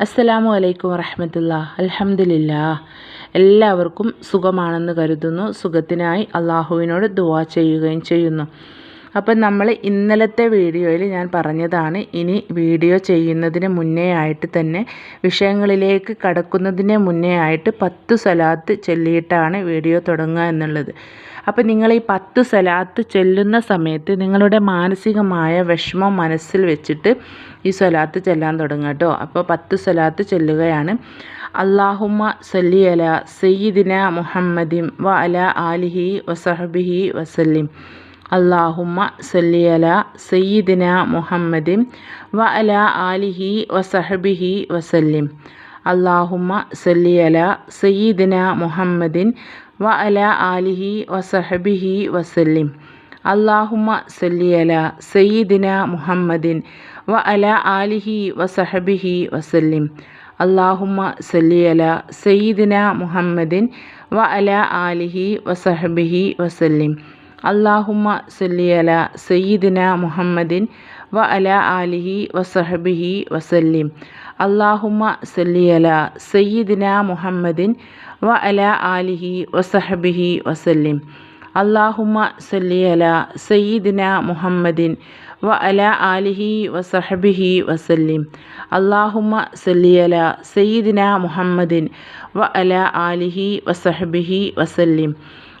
അസ്സലാമു അലൈക്കും വറഹമത്തുള്ള. അലഹമില്ല എല്ലാവർക്കും സുഖമാണെന്ന് കരുതുന്നു. സുഖത്തിനായി അള്ളാഹുവിനോട് ദുവാ ചെയ്യുകയും ചെയ്യുന്നു. അപ്പം നമ്മൾ ഇന്നലത്തെ വീഡിയോയിൽ ഞാൻ പറഞ്ഞതാണ് ഇനി വീഡിയോ ചെയ്യുന്നതിന് മുന്നേ ആയിട്ട് തന്നെ വിഷയങ്ങളിലേക്ക് കടക്കുന്നതിന് മുന്നേ ആയിട്ട് പത്ത് സലാത്ത് ചൊല്ലിയിട്ടാണ് വീഡിയോ തുടങ്ങുക എന്നുള്ളത്. അപ്പോൾ നിങ്ങൾ ഈ പത്ത് സ്വലാത്ത് ചെല്ലുന്ന സമയത്ത് നിങ്ങളുടെ മാനസികമായ വിഷമം മനസ്സിൽ വെച്ചിട്ട് ഈ സ്വലാത്ത് ചെല്ലാൻ തുടങ്ങുക കേട്ടോ. അപ്പോൾ പത്ത് സ്വലാത്ത് ചെല്ലുകയാണ്. അള്ളാഹുമ്മ സല്ലി അല സയ്യിദിന മുഹമ്മദിം വ അല ആലിഹി വസഹബിഹി വസല്ലിം. അള്ളാഹുമ്മ സല്ലി അല സയ്യിദിന മുഹമ്മദിം വ അല ആലിഹി വസഹബിഹി വസല്ലിം. അള്ളാഹുമ്മ സല്ലി അല സയ്യിദിന മുഹമ്മദിൻ വ അല ആലിഹി വസഹബിഹി വസല്ലിം. അള്ളാഹുമ സല്ലിയല സയ്യിദിന മുഹമ്മദിൻ. വ അല ആലിഹി വസഹബിഹി വസല്ലിം. അള്ളാഹുമ്മ സല്ലിയല സയ്യിദിന മുഹമ്മദിൻ. വ അല ആലിഹി വസഹബിഹി വസല്ലിം. അള്ളാഹുമ്മ സല്ലി അല സയ്യിദിന മുഹമ്മദിൻ വ അല ആലിഹി വസഹബിഹി വസല്ലിം. അള്ളാഹുമ്മ സല്ലി അല സയ്യിദിന മുഹമ്മദിൻ വ അല ആലിഹി വസഹബിഹി വസല്ലിം. അള്ളാഹുമ്മ സല്ലി അല സയ്യിദിന മുഹമ്മദിൻ വ അല ആലിഹി വസഹബിഹി വസല്ലിം. അള്ളാഹുമ്മ സല്ലി അല സയ്യിദിന മുഹമ്മദിൻ വ അല ആലിഹി വസഹബിഹി വസല്ലിം.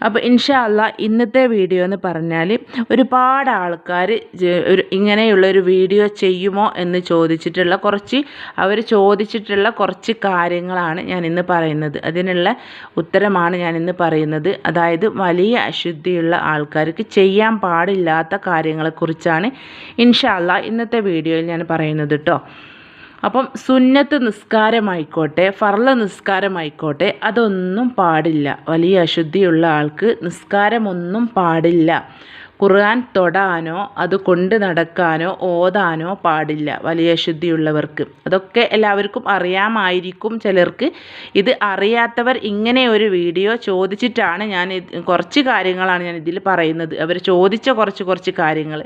അപ്പോൾ ഇൻഷാ അല്ല ഇന്നത്തെ വീഡിയോ എന്ന് പറഞ്ഞാൽ ഒരുപാട് ആൾക്കാർ ഒരു ഇങ്ങനെയുള്ള ഒരു വീഡിയോ ചെയ്യുമോ എന്ന് ചോദിച്ചിട്ടുള്ള കുറച്ച് അവർ ചോദിച്ചിട്ടുള്ള കുറച്ച് കാര്യങ്ങളാണ് ഞാൻ ഇന്ന് പറയുന്നത്. അതിനുള്ള ഉത്തരമാണ് ഞാൻ ഇന്ന് പറയുന്നത്. അതായത് വലിയ അശുദ്ധിയുള്ള ആൾക്കാർക്ക് ചെയ്യാൻ പാടില്ലാത്ത കാര്യങ്ങളെക്കുറിച്ചാണ് ഇൻഷാ അല്ല ഇന്നത്തെ വീഡിയോയിൽ ഞാൻ പറയുന്നത് കേട്ടോ അപ്പം സുന്നത്ത് നിസ്കാരമായിക്കോട്ടെ ഫർള നിസ്കാരമായിക്കോട്ടെ അതൊന്നും പാടില്ല. വലിയ അശുദ്ധിയുള്ള ആൾക്ക് നിസ്കാരമൊന്നും പാടില്ല. ഖുർആൻ തൊടാനോ അത് കൊണ്ട് നടക്കാനോ ഓതാനോ പാടില്ല വലിയ അശുദ്ധിയുള്ളവർക്ക്. അതൊക്കെ എല്ലാവർക്കും അറിയാമായിരിക്കും ചിലർക്ക്. ഇത് അറിയാത്തവർ ഇങ്ങനെ ഒരു വീഡിയോ ചോദിച്ചിട്ടാണ് ഞാൻ കുറച്ച് കാര്യങ്ങളാണ് ഞാൻ ഇതിൽ പറയുന്നത്. അവർ ചോദിച്ച കുറച്ച് കുറച്ച് കാര്യങ്ങൾ.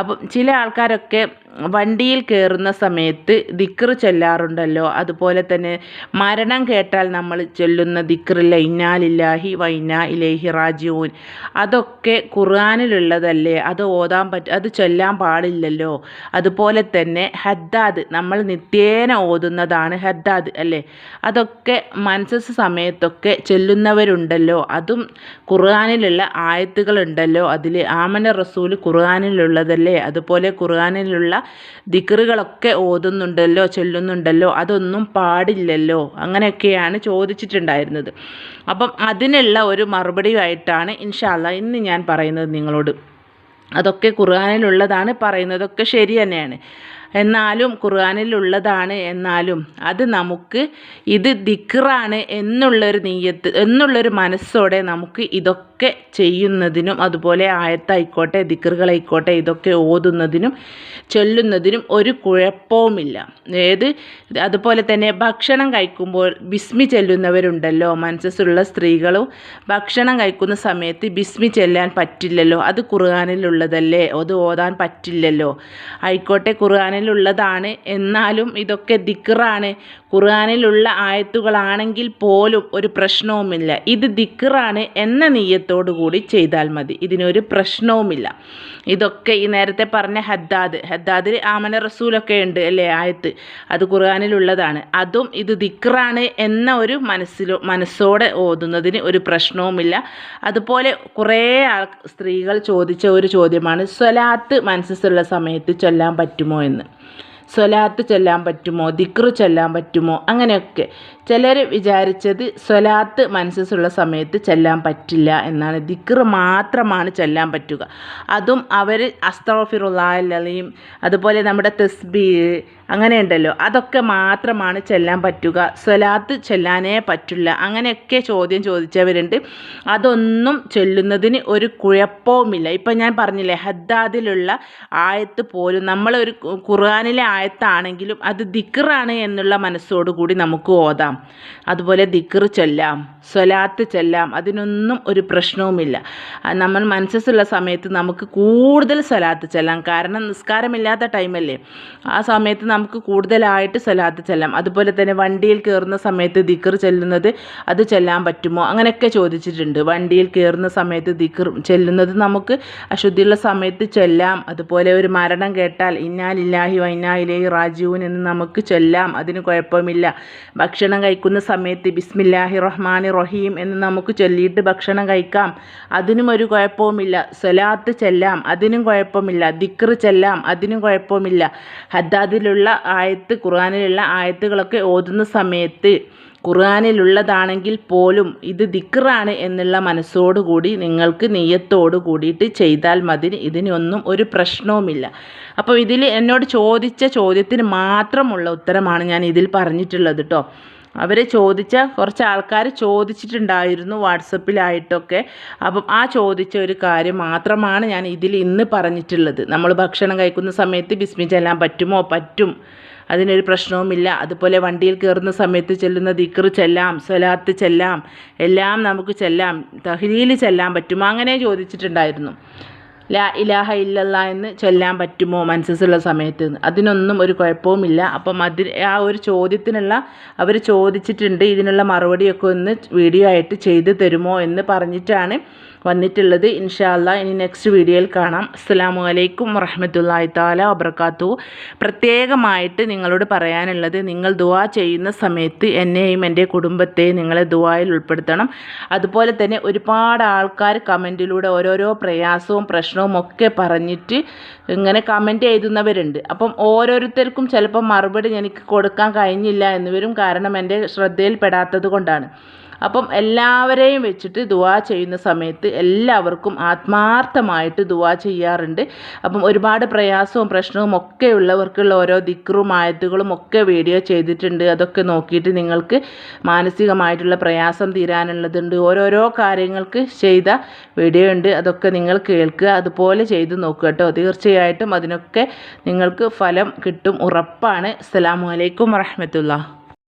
അപ്പം ചില ആൾക്കാരൊക്കെ വണ്ടിയിൽ കയറുന്ന സമയത്ത് ദിക്റ് ചൊല്ലാറുണ്ടല്ലോ. അതുപോലെ തന്നെ മരണം കേട്ടാൽ നമ്മൾ ചൊല്ലുന്ന ദിക്റില്ല ഇന്നാലില്ലാഹി വൈന ഇലേഹി റാജിഊൻ. അതൊക്കെ ഖുർആാനിലുള്ളതല്ലേ? അത് ഓതാൻ പറ്റ അത് ചൊല്ലാൻ പാടില്ലല്ലോ. അതുപോലെ തന്നെ ഹദ്ദാദ് നമ്മൾ നിത്യേന ഓതുന്നതാണ് ഹദ്ദാദ് അല്ലേ? അതൊക്കെ മനസ്സസ് സമയത്തൊക്കെ ചൊല്ലുന്നവരുണ്ടല്ലോ. അതും ഖുർആാനിലുള്ള ആയത്തുകളുണ്ടല്ലോ. അതിൽ ആമന റസൂൽ ഖുർആാനിലുള്ളതല്ലേ? അതുപോലെ ഖുർആാനിലുള്ള ദിക്റുകളൊക്കെ ഓതുന്നുണ്ടല്ലോ ചൊല്ലുന്നുണ്ടല്ലോ അതൊന്നും പാടില്ലല്ലോ അങ്ങനെയൊക്കെയാണ് ചോദിച്ചിട്ടുണ്ടായിരുന്നത്. അപ്പം അതിനുള്ള ഒരു മറുപടിയായിട്ടാണ് ഇൻഷാല്ല ഇന്ന് ഞാൻ പറയുന്നത് നിങ്ങളോട്. അതൊക്കെ ഖുർആാനിലുള്ളതാണ് പറയുന്നതൊക്കെ ശരി തന്നെയാണ്. എന്നാലും ഖുർആാനിലുള്ളതാണ് എന്നാലും അത് നമുക്ക് ഇത് ദിക്റാണ് എന്നുള്ളൊരു നീയത്ത് എന്നുള്ളൊരു മനസ്സോടെ നമുക്ക് ഇതൊക്കെ ചെയ്യുന്നതിനും അതുപോലെ ആയത്തായിക്കോട്ടെ ദിക്റുകളായിക്കോട്ടെ ഇതൊക്കെ ഓതുന്നതിനും ചൊല്ലുന്നതിനും ഒരു കുഴപ്പവുമില്ല. ഏത് അതുപോലെ തന്നെ ഭക്ഷണം കഴിക്കുമ്പോൾ ബിസ്മി ചെല്ലുന്നവരുണ്ടല്ലോ മനസ്സുള്ള സ്ത്രീകളും ഭക്ഷണം കഴിക്കുന്ന സമയത്ത് ബിസ്മി ചെല്ലാൻ പറ്റില്ലല്ലോ അത് ഖുർആാനിലുള്ളതല്ലേ അത് ഓതാൻ പറ്റില്ലല്ലോ. ആയിക്കോട്ടെ ഖുർആാനിൽ ഖുർആാനിലുള്ളതാണ്. എന്നാലും ഇതൊക്കെ ദിക്റാണ്. ഖുർആാനിലുള്ള ആയത്തുകളാണെങ്കിൽ പോലും ഒരു പ്രശ്നവുമില്ല. ഇത് ദിക്റാണ് എന്ന നീയത്തോടു കൂടി ചെയ്താൽ മതി. ഇതിനൊരു പ്രശ്നവുമില്ല. ഇതൊക്കെ ഈ നേരത്തെ പറഞ്ഞ ഹദ്ദാദ്. ഹദ്ദാദിൽ ആമന റസൂലൊക്കെ ഉണ്ട് അല്ലേ ആയത്ത്? അത് ഖുർആാനിലുള്ളതാണ്. അതും ഇത് ദിക്റാണ് എന്ന ഒരു മനസ്സിലോ മനസ്സോടെ ഓതുന്നതിന് ഒരു പ്രശ്നവുമില്ല. അതുപോലെ കുറേ ആൾ സ്ത്രീകൾ ചോദിച്ച ഒരു ചോദ്യമാണ് സ്വലാത്ത് മനസ്സുള്ള സമയത്ത് ചൊല്ലാൻ പറ്റുമോ? എന്ന്. സ്വലാത്ത് ചൊല്ലാൻ പറ്റുമോ? ദിക്റ് ചൊല്ലാൻ പറ്റുമോ? അങ്ങനെയൊക്കെ. ചിലർ വിചാരിച്ചത് സ്വലാത്ത് മനസ്സുള്ള സമയത്ത് ചെല്ലാൻ പറ്റില്ല എന്നാണ്. ദിക്റ് മാത്രമാണ് ചെല്ലാൻ പറ്റുക. അതും അവർ അസ്തഫിറുല്ലാലയും അതുപോലെ നമ്മുടെ തസ്ബീ അങ്ങനെയുണ്ടല്ലോ. അതൊക്കെ മാത്രമാണ് ചെല്ലാൻ പറ്റുക. സ്വലാത്ത് ചെല്ലാനേ പറ്റില്ല അങ്ങനെയൊക്കെ ചോദ്യം ചോദിച്ചവരുണ്ട്. അതൊന്നും ചെല്ലുന്നതിന് ഒരു കുഴപ്പവുമില്ല. ഇപ്പം ഞാൻ പറഞ്ഞില്ലേ ഹദ്ദാദിലുള്ള ആയത്ത് പോലും നമ്മളൊരു ഖുർആാനിലെ ആയത്താണെങ്കിലും അത് ദിക്റാണ് എന്നുള്ള മനസ്സോടുകൂടി നമുക്ക് ഓതാം. അതുപോലെ ദിക്ർ ചൊല്ലാം സ്വലാത്ത് ചെല്ലാം അതിനൊന്നും ഒരു പ്രശ്നവുമില്ല. നമ്മൾ മനസ്സുള്ള സമയത്ത് നമുക്ക് കൂടുതൽ സ്വലാത്ത് ചെല്ലാം. കാരണം നിസ്കാരമില്ലാത്ത ടൈമല്ലേ. ആ സമയത്ത് കൂടുതലായിട്ട് സ്വലാത്ത് ചെല്ലാം. അതുപോലെ തന്നെ വണ്ടിയിൽ കയറുന്ന സമയത്ത് ദിക്കർ ചെല്ലുന്നത് അത് ചെല്ലാൻ പറ്റുമോ? അങ്ങനെയൊക്കെ ചോദിച്ചിട്ടുണ്ട്. വണ്ടിയിൽ കയറുന്ന സമയത്ത് ദിക്കർ ചെല്ലുന്നത് നമുക്ക് അശുദ്ധിയുള്ള സമയത്ത് ചെല്ലാം. അതുപോലെ ഒരു മരണം കേട്ടാൽ ഇന്നാലില്ലാഹി വൈനായിലേഹി റാജീവൻ എന്ന് നമുക്ക് ചൊല്ലാം. അതിന് കുഴപ്പമില്ല. ഭക്ഷണം കഴിക്കുന്ന സമയത്ത് ബിസ്മില്ലാഹി റഹ്മാൻ റഹീം എന്ന് നമുക്ക് ചൊല്ലിയിട്ട് ഭക്ഷണം കഴിക്കാം. അതിനും ഒരു കുഴപ്പവുമില്ല. സ്വലാത്ത് ചെല്ലാം. അതിനും കുഴപ്പമില്ല. ദിക്ർ ചെല്ലാം. അതിനും കുഴപ്പമില്ല. ഹദ്ദാദിലുള്ള ആയത്ത് ഖുർആാനിലുള്ള ആയത്തുകളൊക്കെ ഓതുന്ന സമയത്ത് ഖുർആാനിലുള്ളതാണെങ്കിൽ പോലും ഇത് ദിക്റാണ് എന്നുള്ള മനസ്സോടുകൂടി നിങ്ങൾക്ക് നെയ്യത്തോട് കൂടിയിട്ട് ചെയ്താൽ മതി. ഇതിനൊന്നും ഒരു പ്രശ്നവുമില്ല. അപ്പോൾ ഇതിൽ എന്നോട് ചോദിച്ച ചോദ്യത്തിന് മാത്രമുള്ള ഉത്തരമാണ് ഞാൻ ഇതിൽ പറഞ്ഞിട്ടുള്ളത് കേട്ടോ അവരെ ചോദിച്ച കുറച്ച് ആൾക്കാർ ചോദിച്ചിട്ടുണ്ടായിരുന്നു വാട്സപ്പിലായിട്ടൊക്കെ. അപ്പം ആ ചോദിച്ച ഒരു കാര്യം മാത്രമാണ് ഞാൻ ഇതിൽ ഇന്ന് പറഞ്ഞിട്ടുള്ളത്. നമ്മൾ ഭക്ഷണം കഴിക്കുന്ന സമയത്ത് ബിസ്മി ചെല്ലാൻ പറ്റുമോ? പറ്റും. അതിനൊരു പ്രശ്നവുമില്ല. അതുപോലെ വണ്ടിയിൽ കയറുന്ന സമയത്ത് ചെല്ലുന്ന ദിക്കർ ചെല്ലാം സ്വലാത്ത് ചെല്ലാം എല്ലാം നമുക്ക് ചെല്ലാം തഹ്ലീൽ ചെല്ലാൻ പറ്റുമോ? അങ്ങനെ ചോദിച്ചിട്ടുണ്ടായിരുന്നു. ലാ ഇലാഹ ഇല്ലല്ല എന്ന് ചൊല്ലാൻ പറ്റുമോ മനസ്സിലുള്ള സമയത്ത് അതിനൊന്നും ഒരു കുഴപ്പവുമില്ല. അപ്പം അതിന് ആ ഒരു ചോദ്യത്തിനുള്ള അവർ ചോദിച്ചിട്ടുണ്ട് ഇതിനുള്ള മറുപടിയൊക്കെ ഒന്ന് വീഡിയോ ആയിട്ട് ചെയ്ത് തരുമോ എന്ന് പറഞ്ഞിട്ടാണ് വന്നിട്ടുള്ളത്. ഇൻഷാല്ല ഇനി നെക്സ്റ്റ് വീഡിയോയിൽ കാണാം. അസ്സാം വലൈക്കും വറഹമത്തല്ലാഹി താല വബർക്കാത്തു പ്രത്യേകമായിട്ട് നിങ്ങളോട് പറയാനുള്ളത് നിങ്ങൾ ദുവാ ചെയ്യുന്ന സമയത്ത് എന്നെയും എന്റെ കുടുംബത്തെയും നിങ്ങളെ ദുവായിൽ ഉൾപ്പെടുത്തണം. അതുപോലെ തന്നെ ഒരുപാട് ആൾക്കാർ കമന്റിലൂടെ ഓരോരോ പ്രയാസവും പ്രശ്നവും ഒക്കെ പറഞ്ഞിട്ട് ഇങ്ങനെ കമന്റ് എഴുതുന്നവരുണ്ട്. അപ്പം ഓരോരുത്തർക്കും ചിലപ്പോൾ മറുപടി എനിക്ക് കൊടുക്കാൻ കഴിഞ്ഞില്ല എന്നിവരും കാരണം എന്റെ ശ്രദ്ധയിൽപ്പെടാത്തത് കൊണ്ടാണ്. അപ്പം എല്ലാവരെയും വെച്ചിട്ട് ദുവാ ചെയ്യുന്ന സമയത്ത് എല്ലാവർക്കും ആത്മാർത്ഥമായിട്ട് ദുവാ ചെയ്യാറുണ്ട്. അപ്പം ഒരുപാട് പ്രയാസവും പ്രശ്നവും ഒക്കെ ഉള്ളവർക്കുള്ള ഓരോ ദിക്റും ആയത്തുകളും ഒക്കെ വീഡിയോ ചെയ്തിട്ടുണ്ട്. അതൊക്കെ നോക്കിയിട്ട് നിങ്ങൾക്ക് മാനസികമായിട്ടുള്ള പ്രയാസം തീരാനുള്ളതുണ്ട്. ഓരോരോ കാര്യങ്ങൾക്ക് ചെയ്ത വീഡിയോ ഉണ്ട്. അതൊക്കെ നിങ്ങൾ കേൾക്കുക. അതുപോലെ ചെയ്ത് നോക്കുക കേട്ടോ. തീർച്ചയായിട്ടും അതിനൊക്കെ നിങ്ങൾക്ക് ഫലം കിട്ടും. ഉറപ്പാണ്. അസ്സലാമു അലൈക്കും വറഹമത്തുള്ള